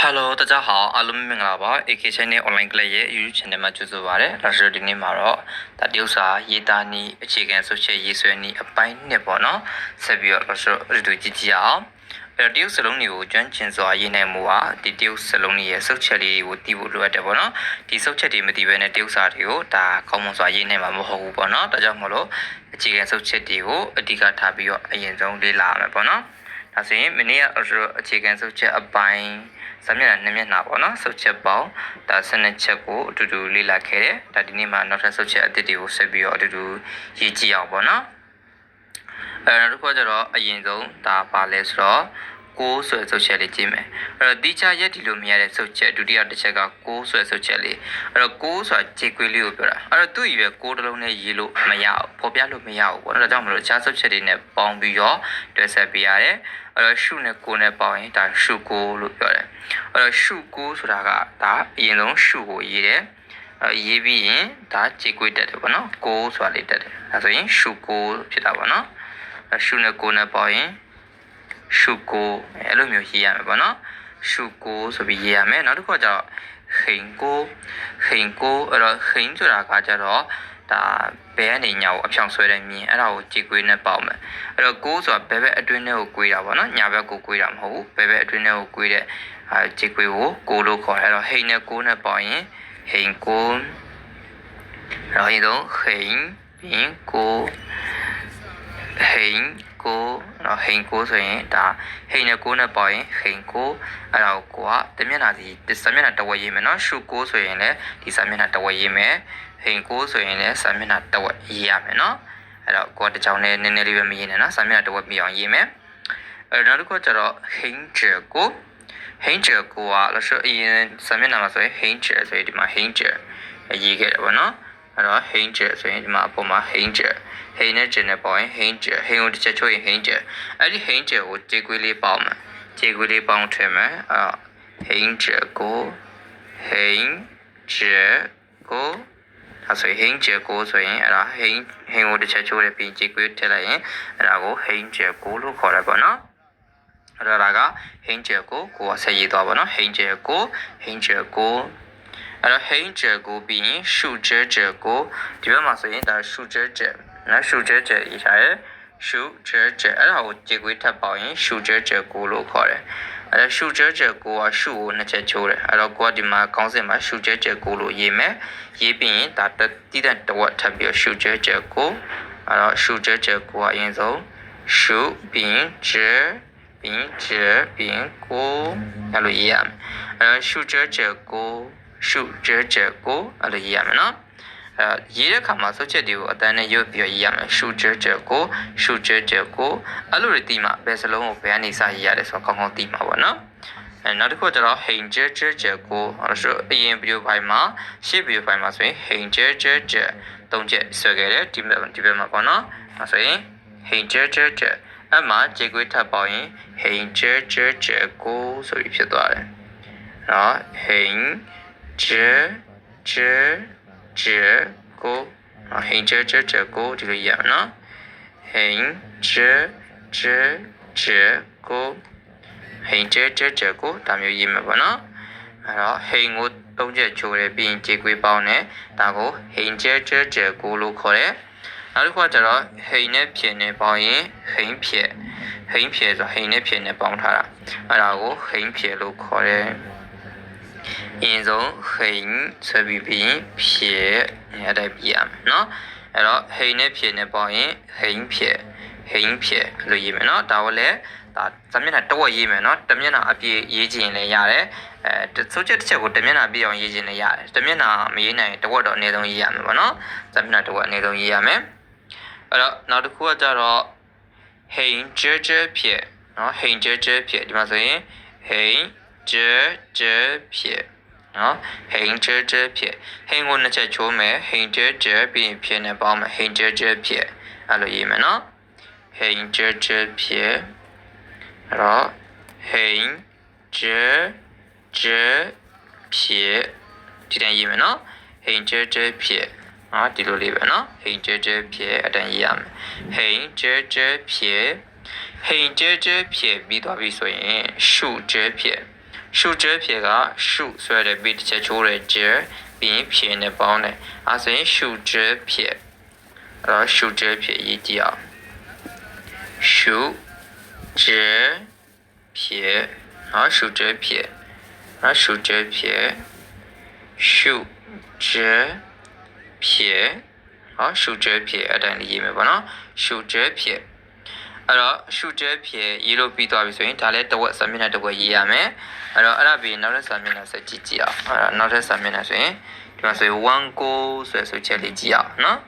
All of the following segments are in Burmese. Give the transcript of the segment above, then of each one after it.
Hello 大家好အားလုံးမင်္ဂလာပါ AK Channel online class ရဲ့ YouTube channel မှာကြိုဆိုပါရစေ။ဒါဆိုဒီနေ့မှာတော့ဒါတရုပ်စာရေးသားနည်းအခြေခံဆုတ်ချက်ရေးဆွဲနည်းအပိုင်းနှစ်ပေါ့နော်။ဆက်ပြီးတော့ဒါဆိုဒီလိုကြည့်ကြည့်အောင်။အဲ့တော့တရုပ်စလုံးတွေကိုကျွမ်းကျင်စွာရေးနိုင်မှုဟာဒီတရုပ်စလုံးတွေရဲ့ဆုတ်ချက်လေးတွေကိုသိဖို့လိုအပ်တယ်ပေါ့နော်။ဒီဆုတ်ချက်တွေမသိဘဲနဲ့တရုပ်စာတွေကိုဒါကောင်းမွန်စွာရေးနိုင်မှာမဟုတ်ဘူးပေါ့နော်။ဒါကြောင့်မလို့အခြေခံဆုတ်ချက်တွေကိုအဓိကထားပြီးတော့အရင်ဆုံးလေ့လာရမယ်ပေါ့နော်။ ဒါဆိုရင်မနေ့ကအခြေခံဆုတ်ချက်အပိုင်းစာမျက်နှာနှစ်မျက်နှာပေါ့နော်ဆုတ်ချက်ပေါင်းဒါစနစ်ချက်ကိုအတူတူလေ့လာခဲ့တယ်ဒါဒီနေ့မှာနောက်ထပ်ဆုတ်ချက်အသစ်တွေကိုဆက်ပြီးတော့အတူတူရေးကြည့်အောင်ပေါ့နော်အဲနောက်တစ်ခုကကျတော့အရင်ဆုံးဒါပါလဲဆိုတော့ ကိုးဆွဲဆုတ်ချက်လေးကြည့်မယ်အဲ့တော့တိကျရက်ဒီလိုမရတဲ့ဆုတ်ချက်ဒုတိယတစ်ချက်ကကိုးဆွဲဆုတ်ချက်လေးအဲ့တော့ကိုးဆိုတာခြေခွေလေးကိုပြောတာအဲ့တော့သူ့ရွယ်ကိုးတစ်လုံးနဲ့ရေးလို့မရဘူးပေါ်ပြလို့မရဘူးပေါ့နော်ဒါကြောင့်မလို့ခြားဆုတ်ချက်တွေနဲ့ပေါင်းပြီးတော့တွဲဆက်ပြရတယ်အဲ့တော့ရှုနဲ့ကိုးနဲ့ပေါင်းရင်ဒါရှုကိုးလို့ပြောတယ်အဲ့တော့ရှုကိုးဆိုတာကဒါအရင်ဆုံးရှုကိုရေးတယ်အဲရေးပြီးရင်ဒါခြေခွေတက်တယ်ပေါ့နော်ကိုးဆိုတာလေးတက်တယ်ဒါဆိုရင်ရှုကိုးဖြစ်တာပေါ့နော်အဲရှုနဲ့ကိုးနဲ့ပေါင်းရင် ရှုကိုအဲ့လိုမျိုးရေးရမယ်ပေါ့နော်ရှုကိုဆိုပြီးရေးရမယ်နောက်တစ်ခုကကျတော့ဟိန်ကိုဟိန်ကိုအဲ့တော့ဟိန်ဆိုတာကကျတော့ဒါဘယ်ကနေညာကိုအဖြောင်ဆွဲတဲ့မြင်အဲ့ဒါကိုကြည်ကွေးနဲ့ပေါက်မယ်အဲ့တော့ကိုဆိုတာဘယ်ဘက်အတွင်းထဲကိုကွေးတာပေါ့နော်ညာဘက်ကိုကွေးတာမဟုတ်ဘူးဘယ်ဘက်အတွင်းထဲကိုကွေးတဲ့အာကြည်ကွေးကိုကိုလို့ခေါ်တယ်အဲ့တော့ဟိန်နဲ့ကိုနဲ့ပေါက်ရင်ဟိန်ကို然后一种很平ကို ဟိန်ကိုနော်ဟိန်ကိုဆိုရင်ဒါဟိန်နဲ့ကိုနဲ့ပေါရင်ဟိန်ကိုအဲ့ဒါကိုကတမျက်နှာစီစာမျက်နှာတစ်ဝက်ရေးမယ်နော်ရှုကိုဆိုရင်လည်းဒီစာမျက်နှာတစ်ဝက်ရေးမယ်ဟိန်ကိုဆိုရင်လည်းစာမျက်နှာတစ်ဝက်ရေးရမယ်နော်အဲ့တော့ကိုကတစ်ချောင်းနဲ့နည်းနည်းလေးပဲမရေးနဲ့နော်စာမျက်နှာတစ်ဝက်ပြအောင်ရေးမယ်အဲ့နောက်တစ်ခုကျတော့ဟိန်ကျကိုဟိန်ကျကိုကလို့ဆိုရင်စာမျက်နှာမှာဆိုရင်ဟိန်ကျဆိုရင်ဒီမှာဟိန်ကျရေးခဲ့တယ်ပေါ့နော် အဲ့တော့ဟိန်ကျဆိုရင်ဒီမှာအပေါ်မှာဟိန်ကျဟိန်နဲ့ကျင်နဲ့ပေါရင်ဟိန်ကျဟိန်ကိုတစ်ချက်ချိုးရင်ဟိန်ကျအဲ့ဒီဟိန်ကျကိုကြေကွေးလေးပေါမယ်ကြေကွေးလေးပေါင်းထည့်မယ်အဲ့ဟိန်ကျကိုဟိန်ကျကိုဒါဆိုရင်ဟိန်ကျကိုဆိုရင်အဲ့ဒါဟိန်ဟိန်ကိုတစ်ချက်ချိုးရပြီးကြေကွေးထည့်လိုက်ရင်အဲ့ဒါကိုဟိန်ကျကိုလို့ခေါ်ရပါတော့အဲ့တော့ဒါကဟိန်ကျကိုကိုကဆက်ရေးသွားပါတော့ဟိန်ကျကိုဟိန်ကျကို အဲ့တော့ဟိန်ကျကိုပြီးရင်ရှုကျကျကိုဒီဘက်မှာဆိုရင်ဒါရှုကျကျနော်ရှုကျကျရေးထားရဲရှုကျကျအဲ့ဒါကိုကြေကွေးထပ်ပေါင်းရင်ရှုကျကျကိုလို့ခေါ်တယ်အဲ့ဒါရှုကျကျကိုကရှုကိုနှစ်ချက်ချိုးတယ်အဲ့တော့ကိုကဒီမှာကောင်းစင်မှာရှုကျကျကိုလို့ရေးမယ်ရေးပြီးရင်ဒါတိတဲ့တဝက်ထပ်ပြီးရှုကျကျကိုအဲ့တော့ရှုကျကျကိုကအရင်ဆုံးရှုပြီးရင်ကျပြီးရင်ကျပြီးရင်ကိုအဲ့လိုရေးရမယ်အဲ့တော့ရှုကျကျကို ရှုကျကျကိုအဲ့လိုရေးရမယ်နော်အဲရေးတဲ့ခါမှာစုတ်ချက်တွေကိုအတန်းနဲ့ရုပ်ပြီးရေးရမယ်ရှုကျကျကိုရှုကျကျကိုအဲ့လိုတွေတီးမှဘယ်စလုံးကိုဘယ်ကနေစရေးရတယ်ဆိုတော့ကောင်းကောင်းတီးမှာပေါ့နော်အဲနောက်တစ်ခုကျတော့ဟိန်ကျကျကျကိုအဲ့ဆိုအရင်ဗီဒီယိုဖိုင်မှာရှေ့ဗီဒီယိုဖိုင်မှာဆိုရင်ဟိန်ကျကျကျသုံးချက်ဆွဲခဲ့တယ်ဒီဘက်ဒီဘက်မှာပေါ့နော်အဲဆိုရင်ဟိန်ကျကျကျအမှခြေခွေးထပ်ပေါင်းရင်ဟိန်ကျကျကျကိုဆိုပြီးဖြစ်သွားတယ်နော်ဟိန် ကျကျကျကိုဟိန်ကျကျကျကိုဒီလိုရအောင်နော်ဟိန်ကျကျကျကိုဟိန်ကျကျကျကိုဒါမျိုးရေးမှာပေါ့နော်အဲ့တော့ဟိန်ကိုသုံးချက်ချိုးတယ်ပြီးရင်ခြေခွေးပေါင်းတယ်ဒါကိုဟိန်ကျကျကျကိုလို့ခေါ်တယ်နောက်တစ်ခုကကျတော့ဟိန်နဲ့ဖြင်နဲ့ပေါင်းရင်ဟိန်ဖြဲဟိန်ဖြဲဆိုဟိန်နဲ့ဖြင်နဲ့ပေါင်းထားတာအဲ့ဒါကိုဟိန်ဖြဲလို့ခေါ်တယ် အင်းဆုံးဟိန်ဆိုပြီးပြီးဖြစ်အဲ့ဒါပြရမယ်နော်အဲ့တော့ဟိန်နဲ့ဖြစ်နဲ့ပေါင်းရင်ဟိန်ဖြစ်ဟိန်ဖြစ်လို့ရေးမယ်နော်ဒါကလည်းဒါဇာမျက်နှာတစ်ဝက်ရေးမယ်နော်တစ်မျက်နှာအပြည့်ရေးခြင်းလည်းရတယ်အဲစိုးချက်တစ်ချက်ကိုတစ်မျက်နှာပြည့်အောင်ရေးခြင်းလည်းရတယ်တစ်မျက်နှာမရေးနိုင်တစ်ဝက်တော့အနည်းဆုံးရေးရမယ်ပေါ့နော်ဇာမျက်နှာတစ်ဝက်အနည်းဆုံးရေးရမယ်အဲ့တော့နောက်တစ်ခုကကြတော့ဟိန်ဂျဲဂျဲဖြစ်နော်ဟိန်ဂျဲဂျဲဖြစ်ဒီမှာဆိုရင်ဟိန်ဂျဲဂျဲဖြစ် နော်ဟိန်ကျဲကျဲဖြဲဟိန်ကိုနှစ်ချက်ချိုးမယ်ဟိန်ကျဲကျဲပြီးရင်ဖြဲနဲ့ပေါင်းမယ်ဟိန်ကျဲကျဲဖြဲအဲ့လိုရေးမယ်နော်ဟိန်ကျဲကျဲဖြဲအဲ့တော့ဟိန်ကျဲကျဲဖြဲဒီတိုင်းရေးမယ်နော်ဟိန်ကျဲကျဲဖြဲနော်ဒီလိုလေးပဲနော်ဟိန်ကျဲကျဲဖြဲအတန်ရေးရမယ်ဟိန်ကျဲကျဲဖြဲဟဟိန်ကျဲကျဲဖြစ်ပြီးသွားပြီဆိုရင်ရှုကျဲဖြစ် ရှုကျဲဖြစ်ကရှုဆွဲတဲ့ပြီးတစ်ချက်ချိုးတဲ့ကျဲပြီးရင်ဖြစ်နဲ့ပေါင်းတယ်အဲဆိုရင်ရှုကျဲဖြစ်အဲ့တော့ရှုကျဲဖြစ်ရေးကြည့်အောင်ရှုကျဲဖြစ်နော်ရှုကျဲဖြစ်နော်ရှုကျဲဖြစ်ရှုကျဲဖြစ်နော်ရှုကျဲဖြစ်အဲ့တိုင်းလေးရေးမယ်ပေါ့နော်ရှုကျဲဖြစ် အဲ့တော့ရှုကျဲဖြစ်ရေးလို့ပြီးသွားပြီဆိုရင်ဒါလည်းတစ်ဝက်စာမျက်နှာတစ်ဝက်ရေးရမယ်အဲ့တော့အဲ့ဒါပြီးနောက်ထပ်စာမျက်နှာဆက်ကြည့်ကြည့်အောင်အဲ့တော့နောက်ထပ်စာမျက်နှာဆိုရင်ဒီမှာဆိုရင်1ကိုဆိုရဆိုချက်လေးကြည့်အောင်နော်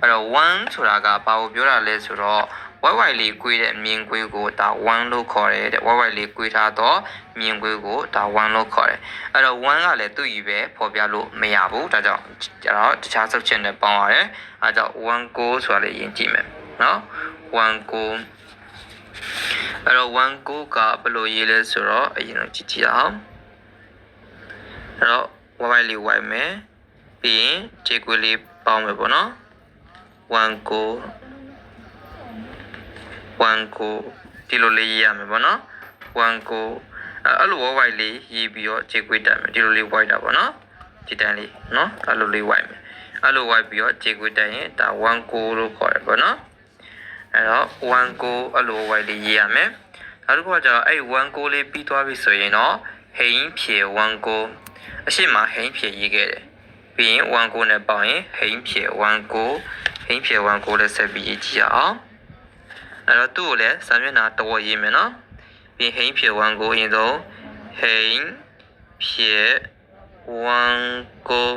အဲ့တော့1ဆိုတာကဘာကိုပြောတာလဲဆိုတော့ YY လေးကွေးတဲ့မြင်ကွေးကိုဒါ1လို့ခေါ်တယ်တဲ့ YY လေးကွေးထားတော့မြင်ကွေးကိုဒါ1လို့ခေါ်တယ်အဲ့တော့1ကလည်းသူ့ကြီးပဲပေါ်ပြလို့မရဘူးဒါကြောင့်ကျတော့တခြားစုပ်ချက်နဲ့ပေါင်းရတယ်အဲဒါကြောင့်1ကိုဆိုတာလေးယဉ်ကြည့်မယ် နော်1ကိုအဲ့တော့1ကိုကဘယ်လိုရေးလဲဆိုတော့အရင်ကကြည့်ကြည့်အောင်အဲ့တော့ YY လေး Y မယ်ပြီးရင် J ကွေးလေးပေါင်းမယ်ပေါ့နော်1ကို1ကိုဒီလိုလေးရေးရမယ်ပေါ့နော်1ကိုအဲ့အဲ့လိုဝိုက်လေးရေးပြီးတော့ခြေကွေးတက်မယ်ဒီလိုလေးဝိုက်တာပေါ့နော်ဒီတန်းလေးနော်အဲ့လိုလေးဝိုက်မယ်အဲ့လိုဝိုက်ပြီးတော့ခြေကွေးတက်ရင်ဒါ1ကိုလို့ခေါ်တယ်ပေါ့နော် အဲ့တော့1ကိုအဲ့လိုဝိုက်လေးရေးရမယ်နောက်တစ်ခုကကျတော့အဲ့1ကိုလေးပြီးသွားပြီဆိုရင်တော့ဟိန်းဖြေ1ကိုအရှိမဟိန်းဖြေရေးခဲ့တယ်ပြီးရင်1ကိုနဲ့ပေါင်းရင်ဟိန်းဖြေ1ကိုဟိန်းဖြေ1ကိုလည်းဆက်ပြီးရေးကြည့်အောင်အဲ့တော့သူ့ကိုလည်းစာမျက်နှာတော်ရေးမယ်နော်ပြီးဟိန်းဖြေ1ကိုအရင်ဆုံးဟိန်းဖြေ1ကို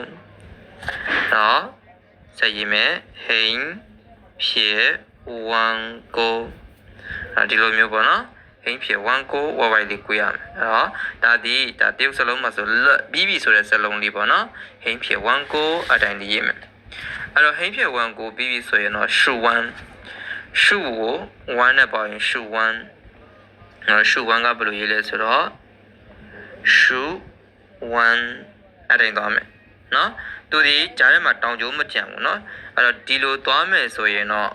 နော်ဆက်ရေးမယ်ဟိန်းဖြေ1 ကိုအဲ့ဒီလိုမျိုးပေါ့နော်ဟိန်းဖြေ1ကိုဝဝိုက်လေးကိုရမယ်အဲ့တော့ဒါဒီဒါတရုတ်စလုံးမှာဆိုလပြီးပြီဆိုတဲ့စလုံးလေးပေါ့နော်ဟိန်းဖြေ1ကိုအတိုင်းလေးရေးမယ်အဲ့တော့ဟိန်းဖြေ1ကိုပြီးပြီဆိုရင်တော့ရှု1ရှုကို1နဲ့ပေါင်းရင်ရှု1နော်ရှု1ကဘယ်လိုရေးလဲဆိုတော့ရှု1အဲ့တိုင်းသွားမယ်နော်သူဒီကြားထဲမှာတောင်ကျိုးမကြံဘူးနော်အဲ့တော့ဒီလိုသွားမယ်ဆိုရင်တော့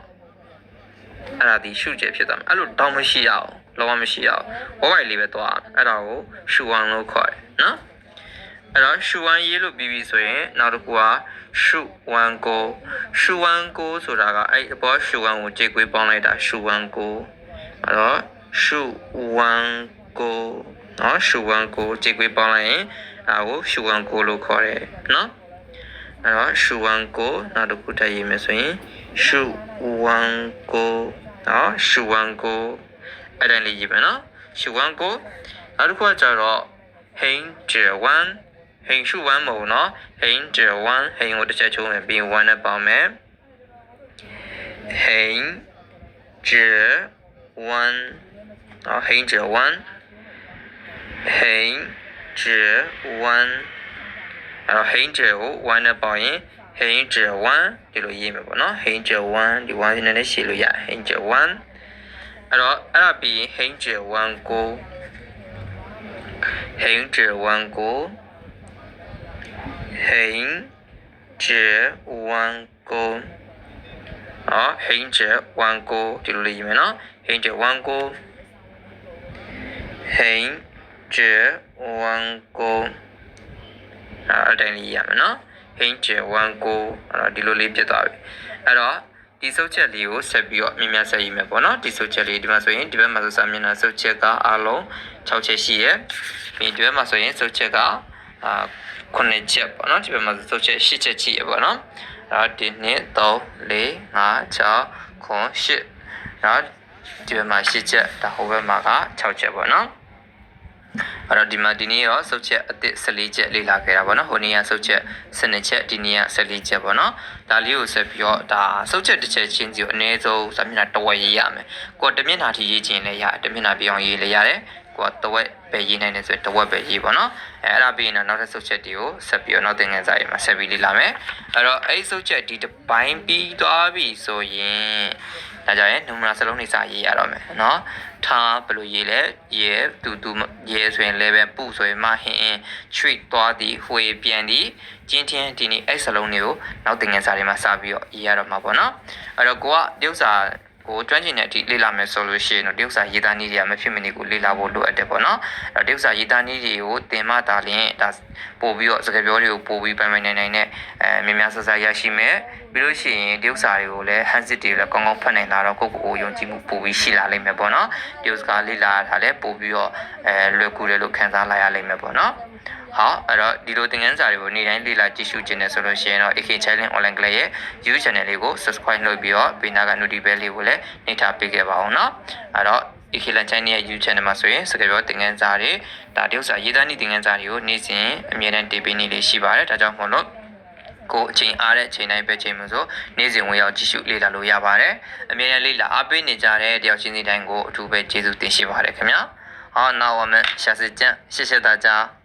အဲ့ဒါဒီရှုကျဖြစ်သွားမယ်အဲ့လိုတောင်မရှိရအောင်လောကမရှိရအောင်ဝဝိုက်လေးပဲသွားအဲ့ဒါကိုရှု1လို့ခေါ်တယ်နော်အဲ့တော့ရှု1ရေးလို့ပြီးပြီဆိုရင်နောက်တစ်ခုကရှု1ကိုရှု1ကိုဆိုတာကအဲ့အပေါ်ရှု1ကိုကြိတ်ကွေးပေါင်းလိုက်တာရှု1ကိုအဲ့တော့ရှု1ကိုနော်ရှု1ကိုကြိတ်ကွေးပေါင်းလိုက်ရင်ဒါကိုရှု1ကိုလို့ခေါ်တယ်နော်အဲ့တော့ရှု1ကိုနောက်တစ်ခုထပ်ရေးမယ်ဆိုရင်ရှု1ကို နော်ရှု1ကိုအဲ့ဒါလေးရေးမယ်နော်ရှု1ကိုနောက်တစ်ခုကကြတော့ဟိန်းဂျယ်1ဟိန်ရှု1မဟုတ်နော်ဟိန်ဂျယ်1ဟိန်ကိုတစ်ချက်ချိုးမယ်ပြီး1နဲ့ပေါင်းမယ်ဟိန်ဂျယ်1နော်ဟိန်ဂျယ်1ဟိန်ဂျယ်1အဲ့တော့ဟိန်ဂျယ်ကို1နဲ့ပေါင်းရင် ဟိန်ဂျယ်1ဒီလိုရေးမယ်ပေါ့နော်ဟိန်ဂျယ်1ဒီ1နဲ့လည်းရှင်းလို့ရဟိန်ဂျယ်1အဲ့တော့အဲ့ဒါပြီးရင်ဟိန်ဂျယ်1ကိုဟိန်ဂျယ်1ကိုဟိန်ဂျယ်1ကိုနော်ဟိန်ဂျယ်1ကိုဒီလိုလေးရေးမယ်နော်ဟိန်ဂျယ်1ကိုဟိန်ဂျယ်1ကိုအဲ့တိုင်းလေးရမယ်နော် ဟိန်ဂျယ်1ကိုအဲ့တော့ဒီလိုလေးဖြစ်သွားပြီအဲ့တော့ဒီစုပ်ချက်လေးကိုဆက်ပြီးတော့မြင်မြဆက်ရေးမယ်ပေါ့နော်ဒီစုပ်ချက်လေးဒီမှာဆိုရင်ဒီဘက်မှာဆိုစာမျက်နှာစုပ်ချက်ကအားလုံး6ချက်ရှိရဲ့ပြီးဒီဘက်မှာဆိုရင်စုပ်ချက်ကအာ9ချက်ပေါ့နော်ဒီဘက်မှာစုပ်ချက်10ချက်ရှိရပေါ့နော်အဲ့တော့ဒီ2 3 4 5 6 9 10အဲ့ဒီဘက်မှာ10ချက်ဒါဟိုဘက်မှာက6ချက်ပေါ့နော် အဲ့တော့ဒီမှာဒီနေ့ရောစုပ်ချက်အသစ်14ချက်လေ့လာခဲ့တာပေါ့နော်ဟိုနေ့ကစုပ်ချက်12ချက်ဒီနေ့က14ချက်ပေါ့နော်ဒါလေးကိုဆက်ပြီးတော့ဒါစုပ်ချက်တစ်ချက်ချင်းစီကိုအနည်းဆုံးစာမျက်နှာတစ်ဝက်ရေးရမယ်ကိုယ်တစ်မျက်နှာထိရေးခြင်းလည်းရတယ်တစ်မျက်နှာပြောင်းရေးလည်းရတယ်ကိုယ်တစ်ဝက်ပဲရေးနိုင်တယ်ဆိုရင်တစ်ဝက်ပဲရေးပေါ့နော်အဲအဲ့ဒါပြီးရင်တော့နောက်ထပ်စုပ်ချက်တွေကိုဆက်ပြီးတော့နောက်သင်ခန်းစာရေးမှာဆက်ပြီးလေ့လာမယ်အဲ့တော့အဲ့ဒီစုပ်ချက်ဒီတစ်ပိုင်းပြီးသွားပြီဆိုရင် ဒါကြောင့်နူမနာစလုံးတွေစာရေးရတော့မယ်နော်ထားဘယ်လိုရေးလဲရဲသူသူရဲဆိုရင် level ပုဆိုရင်မဟင်း treat သွားသည်ဟွေပြန်သည်ကျင်းချင်းဒီနေ့အဲ့စလုံးတွေကိုနောက်တင်ငယ်စာတွေမှာစပြီးတော့ရေးရတော့မှာပေါ့နော်အဲ့တော့ကိုကတယောက်စာ ကိုကျွမ်းကျင်တဲ့အထိလေ့လာမယ်ဆိုလို့ရှိရင်တော့တရုတ်စာရေးသားနည်းတွေကမဖြစ်မနေကိုလေ့လာဖို့လိုအပ်တယ်ပေါ့နော်အဲ့တော့တရုတ်စာရေးသားနည်းတွေကိုသင်မှသာလျှင်ဒါပို့ပြီးတော့စကားပြောတွေကိုပို့ပြီးပိုင်ပိုင်နိုင်နိုင်နဲ့အဲများများဆဆရရှိမယ်ပြီးလို့ရှိရင်တရုတ်စာတွေကိုလည်းဟန်စစ်တွေလည်းကောင်းကောင်းဖတ်နိုင်လာတော့ကိုယ့်ကိုယ်ကိုယုံကြည်မှုပို့ပြီးရှိလာလိမ့်မယ်ပေါ့နော်တရုတ်စကားလေ့လာတာလည်းပို့ပြီးတော့အဲလွယ်ကူတယ်လို့ခံစားလာရလိမ့်မယ်ပေါ့နော် ဟောအဲ့တော့ဒီလိုသင်ခန်းစာတွေကိုနေ့တိုင်းလေ့လာကြည့်ရှုခြင်းနဲ့ဆိုလို့ရှိရင်တော့ AK Challenge Online Class ရဲ့ YouTube Channel လေးကို Subscribe လုပ်ပြီးတော့ဘေးနားက Notification Bell လေးကိုလည်းနှိပ်ထားပေးခဲ့ပါအောင်เนาะအဲ့တော့ AK Challenge Channel ရဲ့ YouTube Channel မှာဆိုရင်စကားပြောသင်ခန်းစာတွေဒါတရုပ်စာရေးသားနည်းသင်ခန်းစာတွေကိုနေ့စဉ်အမြဲတမ်းတင်ပေးနေလေးရှိပါတယ်ဒါကြောင့်မို့လို့ကိုအချိန်အားတဲ့အချိန်တိုင်းပဲချိန်မှဆိုနေ့စဉ်ဝင်ရောက်ကြည့်ရှုလေ့လာလို့ရပါတယ်အမြဲတမ်းလေ့လာအားပေးနေကြတဲ့တယောက်ချင်းစီတိုင်းကိုအထူးပဲကျေးဇူးတင်ရှိပါတယ်ခင်ဗျာ好，那我们下次见，谢谢大家。